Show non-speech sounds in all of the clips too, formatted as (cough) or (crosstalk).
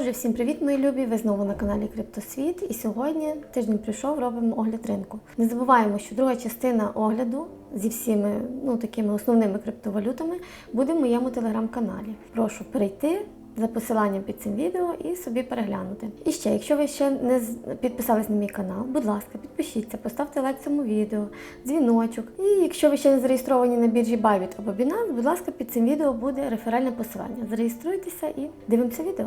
Отже, всім привіт, мої любі! Ви знову на каналі Криптосвіт. І сьогодні тиждень прийшов, робимо огляд ринку. Не забуваємо, що друга частина огляду зі всіми ну, такими основними криптовалютами буде в моєму телеграм-каналі. Прошу перейти. За посиланням під цим відео і собі переглянути. І ще, якщо ви ще не підписались на мій канал, будь ласка, підпишіться, поставте лайк цьому відео, дзвіночок. І якщо ви ще не зареєстровані на біржі Bybit або Binance, будь ласка, під цим відео буде реферальне посилання. Зареєструйтеся і дивимося відео.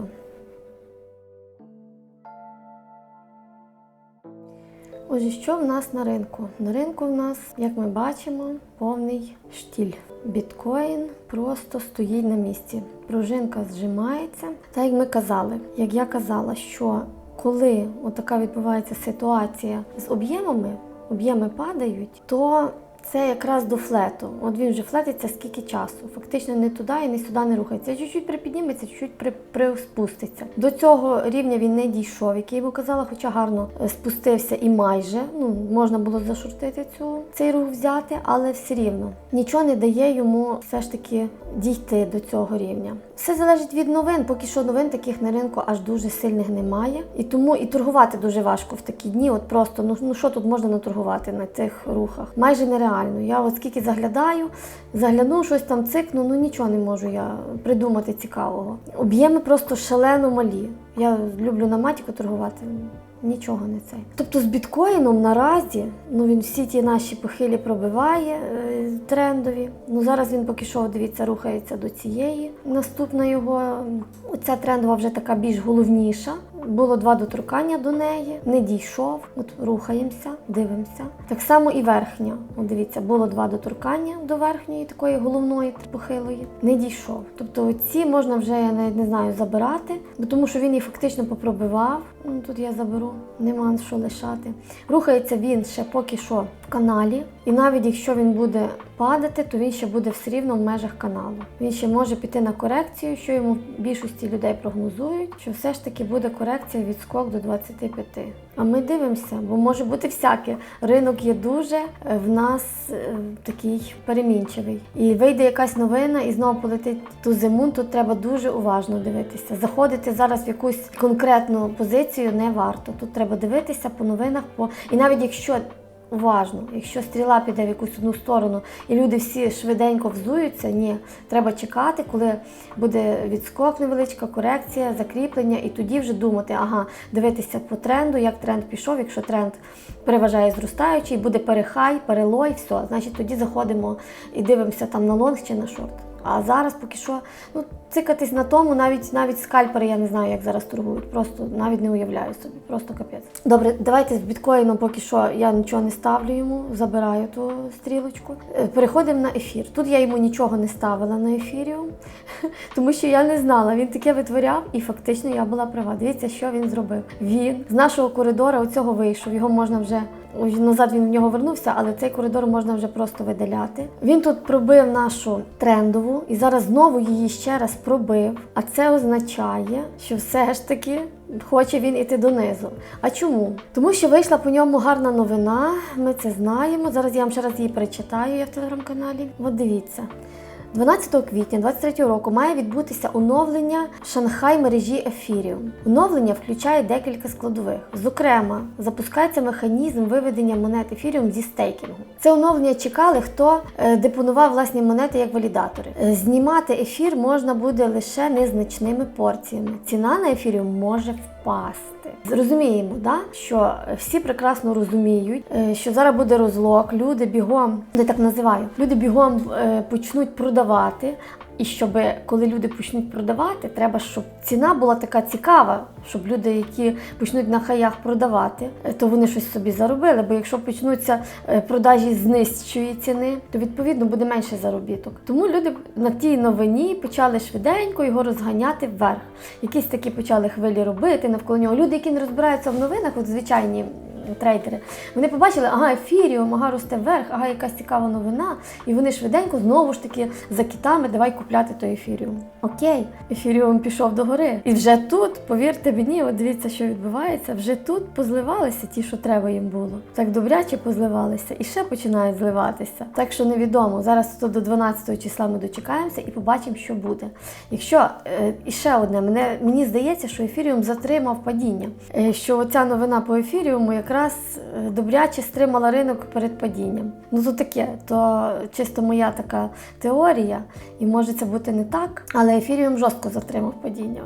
Отже, що в нас на ринку? На ринку в нас, як ми бачимо, повний штіль. Біткоін просто стоїть на місці. Пружинка зжимається. Та як ми казали, як я казала, що коли отака відбувається ситуація з об'ємами, об'єми падають, то це якраз до флету. От він вже флетиться скільки часу. Фактично не туди і не сюди не рухається. Чуть-чуть припідніметься, чуть-чуть при, приспуститься. До цього рівня він не дійшов, який я казала, хоча гарно е, спустився і майже ну можна було зашортити цю цей рух взяти, але все рівно нічого не дає йому все ж таки дійти до цього рівня. Все залежить від новин. Поки що новин таких на ринку аж дуже сильних немає. І тому і торгувати дуже важко в такі дні. От просто ну, ну що тут можна наторгувати на цих рухах? Майже нереально. Я от скільки заглядаю, загляну, щось там цикну, ну нічого не можу я придумати цікавого. Об'єми просто шалено малі. Я люблю на матіку торгувати. Нічого не цей. Тобто з біткоїном наразі ну він всі ті наші похилі пробиває е, трендові. Ну зараз він поки що дивіться, рухається до цієї. Наступна його оця трендова вже така більш головніша. Було два доторкання до неї, не дійшов. От рухаємося, дивимося. Так само і верхня. От дивіться, було два доторкання до верхньої, такої головної похилої, не дійшов. Тобто ці можна вже я навіть не знаю забирати, бо тому що він її фактично попробивав. Ну, тут я заберу, нема що лишати. Рухається він ще поки що в каналі, і навіть якщо він буде падати, то він ще буде все рівно в межах каналу. Він ще може піти на корекцію, що йому більшості людей прогнозують, що все ж таки буде корекція відскок до 25. А ми дивимося, бо може бути всяке. Ринок є дуже е, в нас е, такий перемінчивий. І вийде якась новина, і знову полетить ту зиму. Тут треба дуже уважно дивитися. Заходити зараз в якусь конкретну позицію не варто. Тут треба дивитися по новинах, по і навіть якщо уважно. Якщо стріла піде в якусь одну сторону і люди всі швиденько взуються, ні, треба чекати, коли буде відскок невеличка, корекція, закріплення, і тоді вже думати, ага, дивитися по тренду, як тренд пішов. Якщо тренд переважає зростаючий, буде перехай, перелой, все, значить тоді заходимо і дивимося там на лонг чи на шорт. А зараз поки що ну, цикатись на тому, навіть навіть скальпери, я не знаю, як зараз торгують. Просто навіть не уявляю собі, просто капець. Добре, давайте з біткоїном поки що я нічого не ставлю йому, забираю ту стрілочку. Е, Переходимо на ефір. Тут я йому нічого не ставила на ефіріум, (laughs) тому що я не знала. Він таке витворяв, і фактично я була права. Дивіться, що він зробив. Він з нашого коридора оцього вийшов. Його можна вже назад він в нього вернувся, але цей коридор можна вже просто видаляти. Він тут пробив нашу трендову і зараз знову її ще раз пробив. А це означає, що все ж таки хоче він іти донизу. А чому? Тому що вийшла по ньому гарна новина. Ми це знаємо. Зараз я вам ще раз її перечитаю я в телеграм-каналі. От дивіться. 12 квітня 2023 року має відбутися оновлення Шанхай мережі Ефіріум. Оновлення включає декілька складових. Зокрема, запускається механізм виведення монет Ефіріум зі стейкінгу. Це оновлення чекали, хто е, депонував власні монети як валідатори. Е, Знімати ефір можна буде лише незначними порціями. Ціна на ефіріум може впасти. Зрозуміємо, да? що всі прекрасно розуміють, е, що зараз буде розлог, люди бігом, я так називаю, люди бігом е, почнуть продавати. І щоб коли люди почнуть продавати, треба, щоб ціна була така цікава, щоб люди, які почнуть на хаях продавати, е, то вони щось собі заробили. Бо якщо почнуться е, продажі з нижчої ціни, то відповідно буде менше заробіток. Тому люди на тій новині почали швиденько його розганяти вверх. Якісь такі почали хвилі робити навколо нього. Люди, які не розбираються в новинах, от звичайні трейдери. Вони побачили, ага, ефіріум, ага, росте вверх, ага, якась цікава новина. І вони швиденько знову ж таки за китами давай купляти той ефіріум. Окей, ефіріум пішов до гори. І вже тут, повірте мені, от дивіться, що відбувається. Вже тут позливалися ті, що треба їм було. Так добряче позливалися і ще починають зливатися. Так що невідомо. Зараз то до 12 числа ми дочекаємося і побачимо, що буде. Якщо е, і ще одне, мені здається, що ефіріум затримав падіння. Е, що оця новина по ефіріуму якраз е, добряче стримала ринок перед падінням. Ну то таке, то чисто моя така теорія, і може це бути не так, але ефіріум жорстко затримав падіння.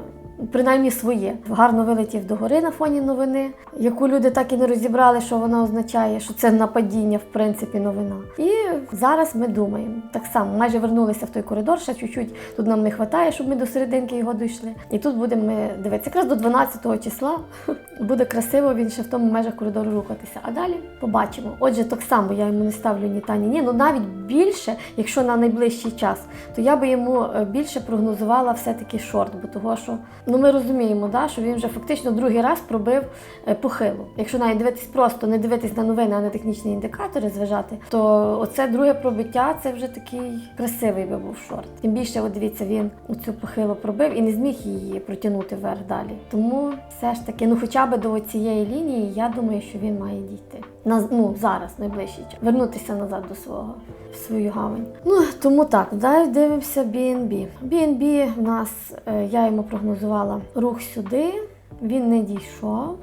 Принаймні своє. Гарно вилетів до гори на фоні новини, яку люди так і не розібрали, що вона означає, що це нападіння, в принципі, новина. І зараз ми думаємо. Так само, майже вернулися в той коридор, ще чуть-чуть тут нам не вистачає, щоб ми до серединки його дійшли. І тут будемо ми дивитися. Якраз до 12 числа (laughs) буде красиво він ще в тому межах коридору рухатися. А далі побачимо. Отже, так само я йому не ставлю ні та ні ні. Ну навіть більше, якщо на найближчий час, то я би йому е, більше прогнозувала все-таки шорт, бо того, що ну ми розуміємо, да, що він вже фактично другий раз пробив е, похилу. Якщо навіть дивитись просто, не дивитись на новини, а на технічні індикатори зважати, то оце друге пробиття це вже такий красивий би був шорт. Тим більше, от дивіться, він оцю похилу пробив і не зміг її протягнути вверх далі. Тому все ж таки, ну хоча б до цієї лінії, я думаю, що він має дійти. На, ну, зараз, найближчий час. Вернутися назад до свого в свою гавань. Ну тому так, далі дивимося BNB. BNB в нас е, я йому прогнозувала рух сюди. Він не дійшов.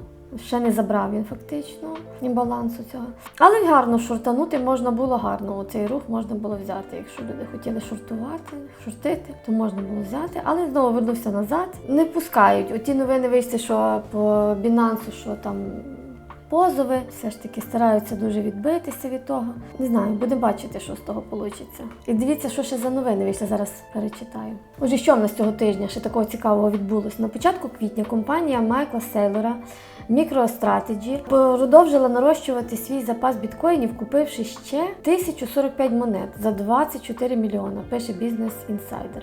Ще не забрав він фактично балансу цього. Але гарно шортанути можна було гарно. Оцей рух можна було взяти. Якщо люди хотіли шортувати, шортити, то можна було взяти. Але знову вернувся назад. Не пускають. Оті новини вийшли, що по Binance, що там позови, все ж таки стараються дуже відбитися від того. Не знаю, будемо бачити, що з того вийде. І дивіться, що ще за новини вийшли, зараз перечитаю. Отже, що в нас цього тижня ще такого цікавого відбулося? На початку квітня компанія Майкла Сейлора MicroStrategy продовжила нарощувати свій запас біткоїнів, купивши ще 1045 монет за 24 мільйона, пише Business Insider.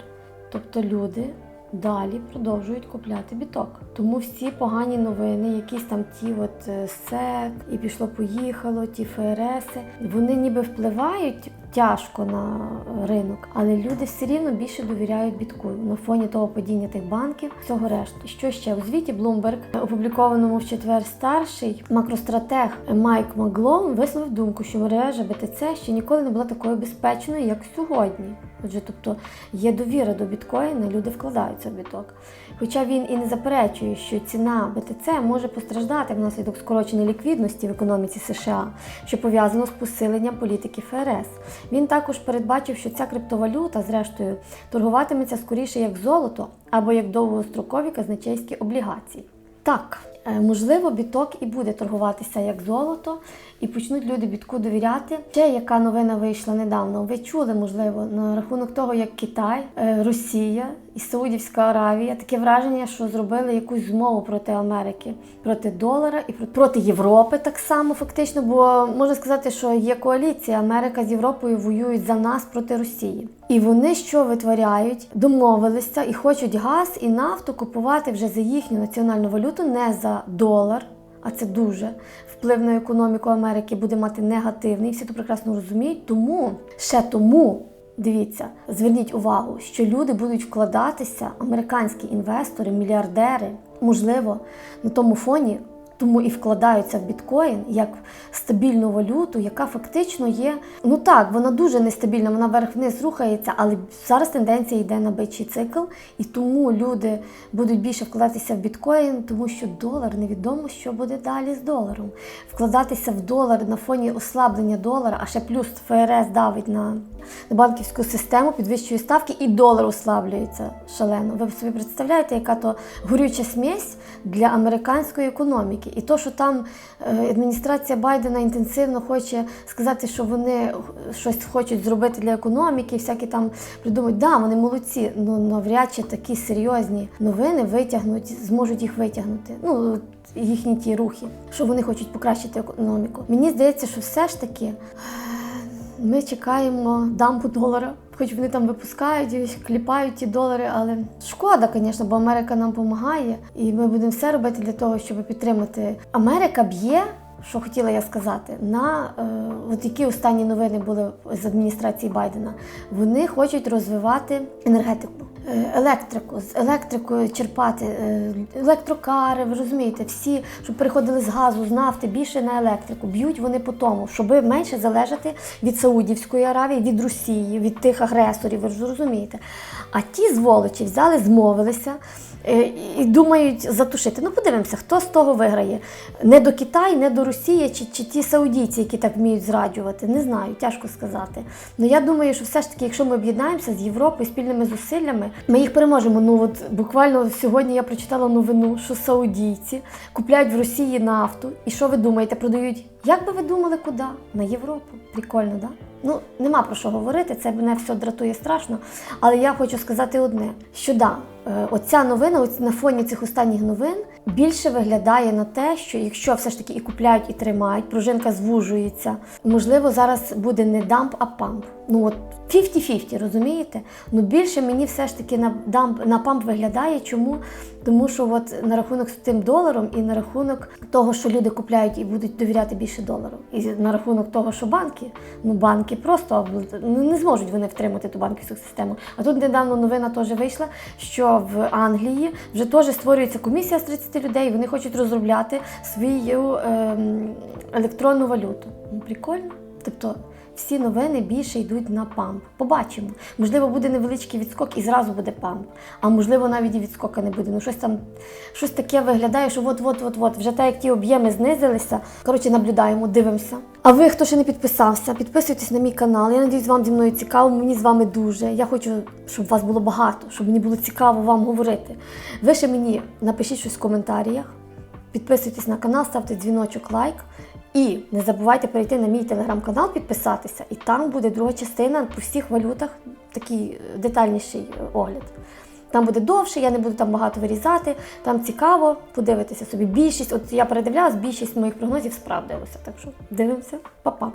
Тобто люди далі продовжують купляти біток. Тому всі погані новини, якісь там ті от сек, і пішло поїхало, ті ФРСи, вони ніби впливають тяжко на ринок, але люди все рівно більше довіряють біткою на фоні того падіння тих банків, всього решту. Що ще у звіті Bloomberg, опублікованому в четвер старший макростратег Майк Маглоун висловив думку, що мережа БТЦ ще ніколи не була такою безпечною, як сьогодні. Отже, тобто є довіра до біткоїна, люди вкладаються в біток. Хоча він і не заперечує, що ціна БТЦ може постраждати внаслідок скороченої ліквідності в економіці США, що пов'язано з посиленням політики ФРС. Він також передбачив, що ця криптовалюта, зрештою, торгуватиметься скоріше як золото або як довгострокові казначейські облігації. Так, можливо, біток і буде торгуватися як золото, і почнуть люди бітку довіряти. Ще яка новина вийшла недавно. Ви чули, можливо, на рахунок того, як Китай, е, Росія і Саудівська Аравія таке враження, що зробили якусь змову проти Америки, проти долара і про- проти Європи так само, фактично. Бо можна сказати, що є коаліція Америка з Європою воюють за нас проти Росії. І вони що витворяють? Домовилися і хочуть газ і нафту купувати вже за їхню національну валюту, не за долар. А це дуже вплив на економіку Америки буде мати негативний. Всі то прекрасно розуміють. Тому ще тому дивіться, зверніть увагу, що люди будуть вкладатися, американські інвестори, мільярдери, можливо, на тому фоні. Тому і вкладаються в біткоін як стабільну валюту, яка фактично є. Ну так, вона дуже нестабільна, вона вверх-вниз рухається, але зараз тенденція йде на бичий цикл, і тому люди будуть більше вкладатися в біткоін, тому що долар невідомо, що буде далі з доларом. Вкладатися в долар на фоні ослаблення долара, а ще плюс ФРС давить на, банківську систему, підвищує ставки, і долар ослаблюється шалено. Ви собі представляєте, яка то горюча смесь для американської економіки? І то, що там е, адміністрація Байдена інтенсивно хоче сказати, що вони щось хочуть зробити для економіки, всякі там придумають, да, вони молодці, ну навряд чи такі серйозні новини витягнуть, зможуть їх витягнути. Ну, їхні ті рухи, що вони хочуть покращити економіку. Мені здається, що все ж таки ми чекаємо дампу долара. Хоч вони там випускають і кліпають ті долари, але шкода, звісно, бо Америка нам допомагає, і ми будемо все робити для того, щоб підтримати. Америка б'є що хотіла я сказати, на е, от які останні новини були з адміністрації Байдена, вони хочуть розвивати енергетику, електрику, з електрикою черпати, е, електрокари, ви розумієте, всі, щоб переходили з газу, з нафти більше на електрику. Б'ють вони по тому, щоб менше залежати від Саудівської Аравії, від Росії, від тих агресорів, ви ж розумієте. А ті зволочі взяли, змовилися. е, І думають затушити. Ну, подивимося, хто з того виграє. Не до Китаю, не до Росії, чи, чи ті саудійці, які так вміють зраджувати. Не знаю, тяжко сказати. Ну я думаю, що все ж таки, якщо ми об'єднаємося з Європою спільними зусиллями, ми їх переможемо. Ну от буквально сьогодні я прочитала новину, що саудійці купляють в Росії нафту. І що ви думаєте, продають? Як би ви думали, куди? На Європу. Прикольно. Да? Ну, нема про що говорити, це мене все дратує страшно. Але я хочу сказати одне: що да, е, оця новина, оць- на фоні цих останніх новин більше виглядає на те, що якщо все ж таки і купляють, і тримають, пружинка звужується, можливо, зараз буде не дамп, а памп. Ну от 50-50, розумієте? Ну більше мені все ж таки на дамп на памп виглядає. Чому? Тому що от на рахунок з тим доларом і на рахунок того, що люди купляють і будуть довіряти більше долару. І на рахунок того, що банки, ну банки просто ну, не зможуть вони втримати ту банківську систему. А тут недавно новина теж вийшла, що в Англії вже теж створюється комісія з 30 людей. Вони хочуть розробляти свою ем, електронну валюту. Ну, прикольно. Тобто всі новини більше йдуть на памп. Побачимо. Можливо, буде невеличкий відскок і зразу буде памп. А можливо, навіть і відскока не буде. Ну щось там, щось таке виглядає, що от-от-от-от, вже так як ті об'єми знизилися. Коротше, наблюдаємо, дивимося. А ви, хто ще не підписався, підписуйтесь на мій канал. Я надіюсь, вам зі мною цікаво. Мені з вами дуже. Я хочу, щоб вас було багато, щоб мені було цікаво вам говорити. Ви ще мені напишіть щось в коментарях. Підписуйтесь на канал, ставте дзвіночок, лайк. І не забувайте перейти на мій телеграм-канал, підписатися, і там буде друга частина по всіх валютах, такий е, детальніший е, огляд. Там буде довше, я не буду там багато вирізати, там цікаво, подивитися собі. Більшість, от я передивлялась, більшість моїх прогнозів справдилося. Так що дивимося, Па-па.